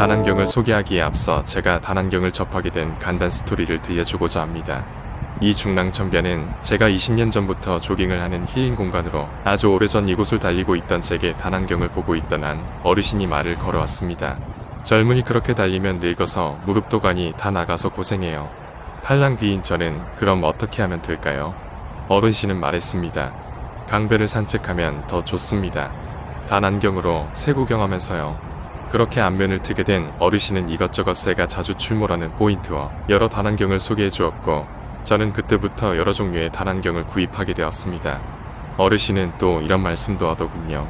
단안경을 소개하기에 앞서 제가 단안경을 접하게 된 간단 스토리를 들려주고자 합니다. 이 중랑천변은 제가 20년 전부터 조깅을 하는 힐링 공간으로 아주 오래전 이곳을 달리고 있던 제게 단안경을 보고 있던 한 어르신이 말을 걸어왔습니다. 젊은이 그렇게 달리면 늙어서 무릎도 가니 다 나가서 고생해요. 팔랑 뒤인 저는 그럼 어떻게 하면 될까요? 어르신은 말했습니다. 강변을 산책하면 더 좋습니다. 단 안경으로 새 구경하면서요. 그렇게 안면을 트게 된 어르신은 이것저것 새가 자주 출몰하는 포인트와 여러 단안경을 소개해 주었고 저는 그때부터 여러 종류의 단안경을 구입하게 되었습니다. 어르신은 또 이런 말씀도 하더군요.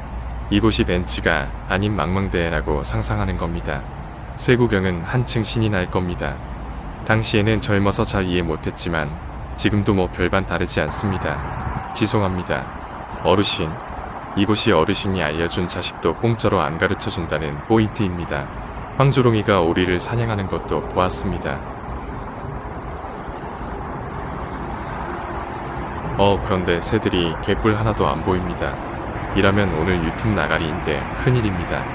이곳이 벤치가 아닌 망망대해라고 상상하는 겁니다. 새 구경은 한층 신이 날 겁니다. 당시에는 젊어서 잘 이해 못했지만 지금도 뭐 별반 다르지 않습니다. 죄송합니다. 어르신, 이곳이 어르신이 알려준 자식도 공짜로 안 가르쳐 준다는 포인트입니다. 황조롱이가 오리를 사냥하는 것도 보았습니다. 어, 그런데 새들이 개뿔 하나도 안 보입니다. 이라면 오늘 유튜브 나가리인데 큰일입니다.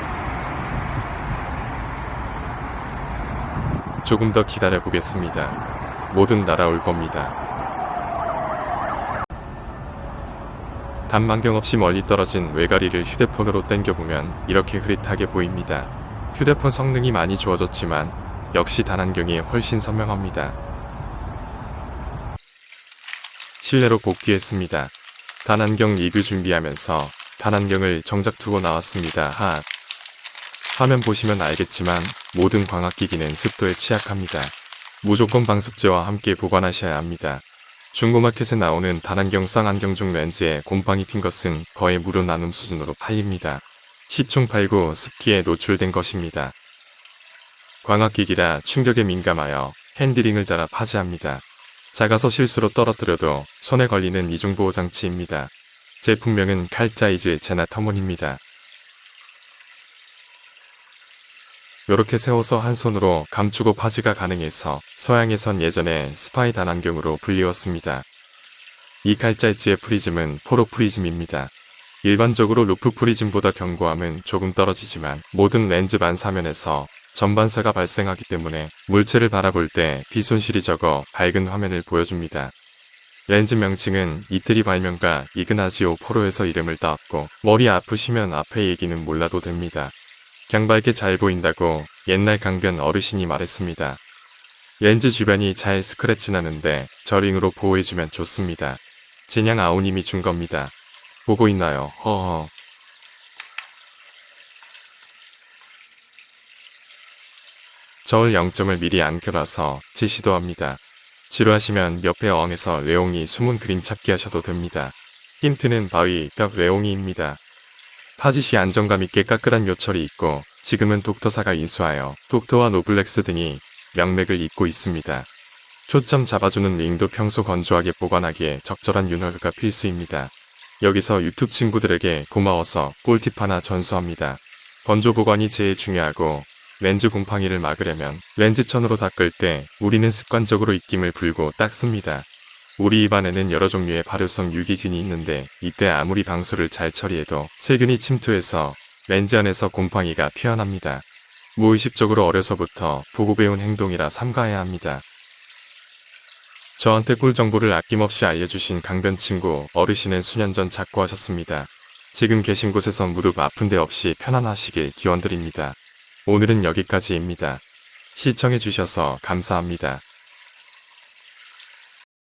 조금 더 기다려 보겠습니다. 뭐든 날아올 겁니다. 단만경 없이 멀리 떨어진 외가리를 휴대폰으로 땡겨보면 이렇게 흐릿하게 보입니다. 휴대폰 성능이 많이 좋아졌지만 역시 단안경이 훨씬 선명합니다. 실내로 복귀했습니다. 단안경 리뷰 준비하면서 단안경을 정작 두고 나왔습니다. 하. 화면 보시면 알겠지만 모든 광학기기는 습도에 취약합니다. 무조건 방습제와 함께 보관하셔야 합니다. 중고마켓에 나오는 단안경 쌍안경 중 렌즈에 곰팡이 핀 것은 거의 무료 나눔 수준으로 팔립니다. 시총 팔고 습기에 노출된 것입니다. 광학기기라 충격에 민감하여 핸드링을 따라 파지합니다. 작아서 실수로 떨어뜨려도 손에 걸리는 이중보호 장치입니다. 제품명은 칼자이즈 제나터몬입니다. 요렇게 세워서 한 손으로 감추고 파지가 가능해서 서양에선 예전에 스파이 단안경으로 불리웠습니다. 이 칼자이즈의 프리즘은 포로 프리즘입니다. 일반적으로 루프 프리즘보다 견고함은 조금 떨어지지만 모든 렌즈 반사면에서 전반사가 발생하기 때문에 물체를 바라볼 때 비손실이 적어 밝은 화면을 보여줍니다. 렌즈 명칭은 이태리 발명가 이그나지오 포로에서 이름을 따왔고 머리 아프시면 앞에 얘기는 몰라도 됩니다. 경발게 잘 보인다고 옛날 강변 어르신이 말했습니다. 렌즈 주변이 잘 스크래치 나는데 저링으로 보호해주면 좋습니다. 진양 아우님이 준 겁니다. 보고 있나요? 허허. 저울 0점을 미리 안 켜놔서 제시도 합니다. 지루하시면 옆에 어항에서 레옹이 숨은 그림 찾기 하셔도 됩니다. 힌트는 바위, 벽 레옹이입니다. 파짓이 안정감 있게 까끌한 요철이 있고 지금은 독터사가 인수하여 독터와 노블렉스 등이 명맥을 잇고 있습니다. 초점 잡아주는 링도 평소 건조하게 보관하기에 적절한 윤활유가 필수입니다. 여기서 유튜브 친구들에게 고마워서 꿀팁 하나 전수합니다. 건조 보관이 제일 중요하고 렌즈 곰팡이를 막으려면 렌즈천으로 닦을 때 우리는 습관적으로 입김을 불고 닦습니다. 우리 입안에는 여러 종류의 발효성 유기균이 있는데 이때 아무리 방수를 잘 처리해도 세균이 침투해서 렌즈 안에서 곰팡이가 피어납니다. 무의식적으로 어려서부터 보고 배운 행동이라 삼가해야 합니다. 저한테 꿀 정보를 아낌없이 알려주신 강변 친구 어르신은 수년 전 작고하셨습니다. 지금 계신 곳에서 무릎 아픈 데 없이 편안하시길 기원드립니다. 오늘은 여기까지입니다. 시청해주셔서 감사합니다.